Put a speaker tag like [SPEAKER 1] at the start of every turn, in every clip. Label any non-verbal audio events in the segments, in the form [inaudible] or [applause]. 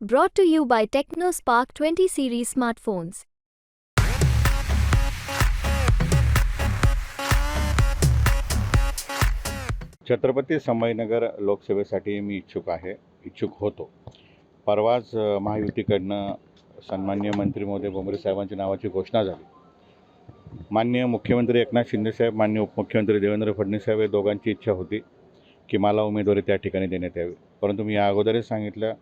[SPEAKER 1] Brought to you by TechnoSpark 20 series smartphones.
[SPEAKER 2] Chhatrapati Sambhajinagar लोकसेवेसाठी मी इच्छुक आहे इच्छुक होतो. परवाच महायुतीकडनं सन्मान्य मंत्री महोदय बोंबरे साहेबांच्या नावाची घोषणा झाली. माननीय मुख्यमंत्री एकनाथ शिंदेसाहेब मान्य उपमुख्यमंत्री देवेंद्र फडणवीस साहेब या दोघांची इच्छा होती की मला उमेदवारी त्या ठिकाणी देण्यात यावी. परंतु मी या अगोदरच सांगितलं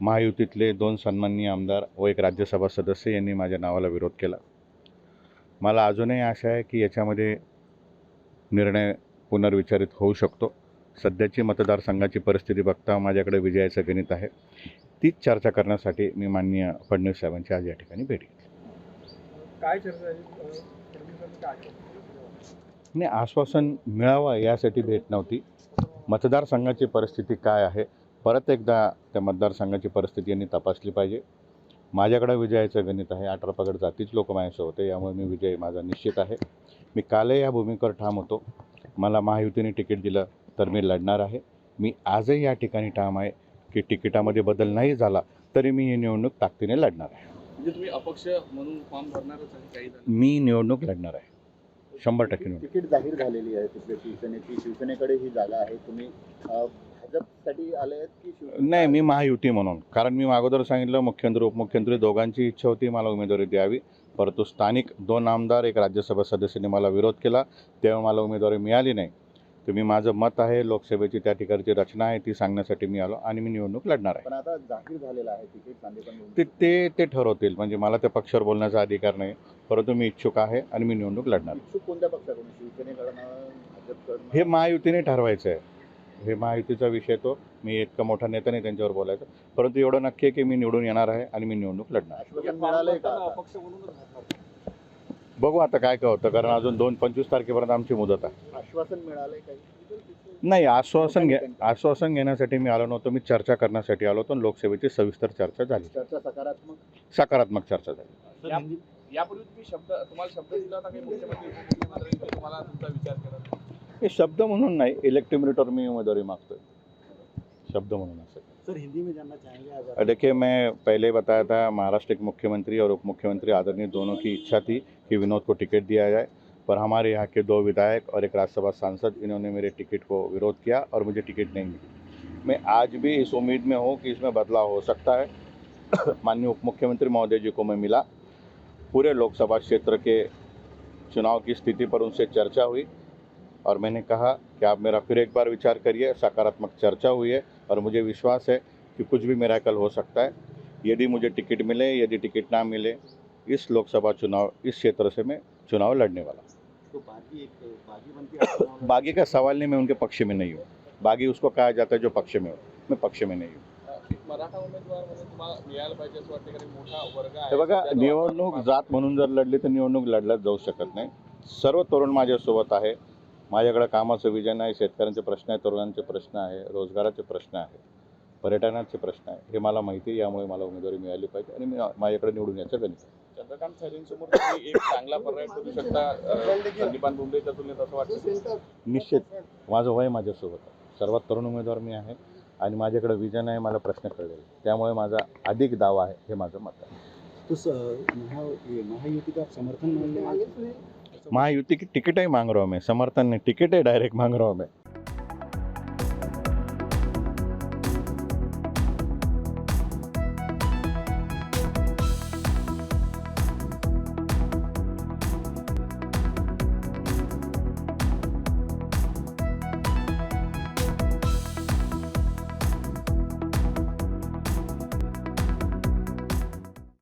[SPEAKER 2] महायुतीतले दोन सन्माननीय आमदार व एक राज्यसभा सदस्य यांनी माझ्या नावाला विरोध केला. मला अजूनही आशा आहे की याच्यामध्ये निर्णय पुनर्विचारित होऊ शकतो. सध्याची मतदारसंघाची परिस्थिती बघता माझ्याकडे विजयाचं गणित आहे. तीच चर्चा करण्यासाठी मी माननीय फडणवीस साहेबांची आज या ठिकाणी भेट घेतली.
[SPEAKER 3] काय चर्चा?
[SPEAKER 2] नाही आश्वासन मिळावं यासाठी भेट नव्हती. मतदारसंघाची परिस्थिती काय आहे? परत एकदा त्या मतदारसंघाची परिस्थिती यांनी तपासली पाहिजे. माझ्याकडे विजयाचं गणित आहे अठरा पगड जातीच लोक माझ्यासोबत होते यामुळे मी विजय माझा निश्चित आहे. मी कालही या भूमिकेवर ठाम होतो. मला महायुतीने तिकीट दिलं तर मी लढणार आहे. मी आजही या ठिकाणी ठाम आहे की तिकिटामध्ये बदल नाही झाला तरी मी ही निवडणूक ताकदीने लढणार आहे.
[SPEAKER 4] म्हणजे तुम्ही अपक्ष म्हणून फॉर्म भरणारच आहे काही जण.
[SPEAKER 2] मी निवडणूक लढणार आहे. शंभर टक्के निवडणूक.
[SPEAKER 5] तिकीट जाहीर झालेली आहे तिकडे शिवसेनेची. शिवसेनेकडे ही जागा आहे. तुम्ही अ, भाजपसाठी आले आहेत की शिवसेना-
[SPEAKER 2] नाही मी महायुती म्हणून. कारण मी अगोदर सांगितलं मुख्यमंत्री उपमुख्यमंत्री दोघांची इच्छा होती मला उमेदवारी द्यावी. परंतु स्थानिक दोन आमदार एक राज्यसभा सदस्यांनी मला विरोध केला. तेव्हा मला उमेदवारी मिळाली नाही. तर मी माझं मत आहे लोकसभेची त्या ठिकाणची रचना आहे ती सांगण्यासाठी मी आलो आणि मी निवडणूक लढणार आहे.
[SPEAKER 5] पण आता जाहीर झालेलं आहे तिकीट
[SPEAKER 2] ते ते ते ठरवतील. म्हणजे मला त्या पक्षावर बोलण्याचा अधिकार नाही. परंतु मी इच्छुक आहे आणि मी निवडणूक लढणार. आहे.
[SPEAKER 5] इच्छुक कोणत्या पक्षाकडून? शिवसेनेकडनं भाजपकडनं?
[SPEAKER 2] हे महायुतीने ठरवायचं आहे हे महायुतीचा विषय तो. मी इतका मोठा नेता नाही त्यांच्यावर बोलायचं. परंतु एवढं नक्की आहे की मी निवडून येणार आहे आणि मी निवडणूक लढणार
[SPEAKER 5] का
[SPEAKER 2] बघू आता काय काय होतं कारण अजून दोन पंचवीस तारखेपर्यंत आमची मुदत आहे.
[SPEAKER 5] आश्वासन मिळालंय काही?
[SPEAKER 2] नाही आश्वासन घ्या आश्वासन घेण्यासाठी मी आलो नव्हतो. मी चर्चा करण्यासाठी आलो होतो लोकसेवेची सविस्तर चर्चा झाली.
[SPEAKER 5] चर्चा सकारात्मक?
[SPEAKER 2] सकारात्मक चर्चा झाली.
[SPEAKER 4] यापूर्वी तुम्ही शब्द तुम्हाला शब्द दिला होता काही मुख्यमंत्री तुम्हाला तुमचा विचार केला
[SPEAKER 2] हे शब्द म्हणून नाही इलेक्ट्रोमिनेटर में उमेदवारी मागतोय. शब्द म्हणून असं.
[SPEAKER 5] सर हिंदी में जानना चाहेंगे
[SPEAKER 2] देखिए मैं पहले बताया था महाराष्ट्र के मुख्यमंत्री और उप मुख्यमंत्री आदरणीय दोनों की इच्छा थी कि विनोद को टिकट दिया जाए पर हमारे यहाँ के दो विधायक और एक राज्यसभा सांसद इन्होंने मेरे टिकट को विरोध किया और मुझे टिकट नहीं मिली। मैं आज भी इस उम्मीद में हूँ कि इसमें बदलाव हो सकता है। [coughs] माननीय उप मुख्यमंत्री महोदय जी को मैं मिला। पूरे लोकसभा क्षेत्र के चुनाव की स्थिति पर उनसे चर्चा हुई। और मैंने कहा कि आप मेरा फिर एक बार विचार करिए सकारात्मक चर्चा हुई है और मुझे विश्वास है कि कुछ भी मेरा कल हो सकता है। यदि मुझे टिकट मिले यदि टिकट ना मिले इस लोकसभा चुनाव इस क्षेत्र से मैं चुनाव लड़ने वाला
[SPEAKER 5] तो बागी एक बागी बनती
[SPEAKER 2] बागी का सवाल नहीं मैं उनके पक्ष में नहीं हूँ। बागी उसको कहा जाता है जो पक्ष में हो मैं पक्ष में नहीं हूँ। हे बघा
[SPEAKER 4] तो
[SPEAKER 2] निवडणूक
[SPEAKER 4] आपण-
[SPEAKER 2] जात म्हणून जर लढली तर निवडणूक लढल्याच जाऊ शकत नाही. सर्व तरुण माझ्यासोबत आहे. माझ्याकडे कामाचं विजन आहे शेतकऱ्यांचे प्रश्न आहे तरुणांचे प्रश्न आहे रोजगाराचे प्रश्न आहे पर्यटनाचे प्रश्न आहे हे मला माहिती आहे यामुळे मला उमेदवारी मिळाली पाहिजे आणि मी माझ्याकडे निवडून याचं गणित.
[SPEAKER 4] चंद्रकांत खैरेंसमोर एक चांगला पर्याय शोधू शकता संदीपान तुलनेत असं वाटतं
[SPEAKER 2] निश्चित माझं वय माझ्यासोबत आहे सर्वात तरुण उमेदवार मी आहे आणि माझ्याकडे विजन आहे मला प्रश्न कळलेले आहेत. त्यामुळे माझा अधिक दावा आहे हे माझं मत आहे
[SPEAKER 5] तो महायुति का समर्थन
[SPEAKER 2] महायुति की टिकटें ही मांग रहा हूँ मैं समर्थन नहीं टिकट डायरेक्ट मांग रहा हूँ मैं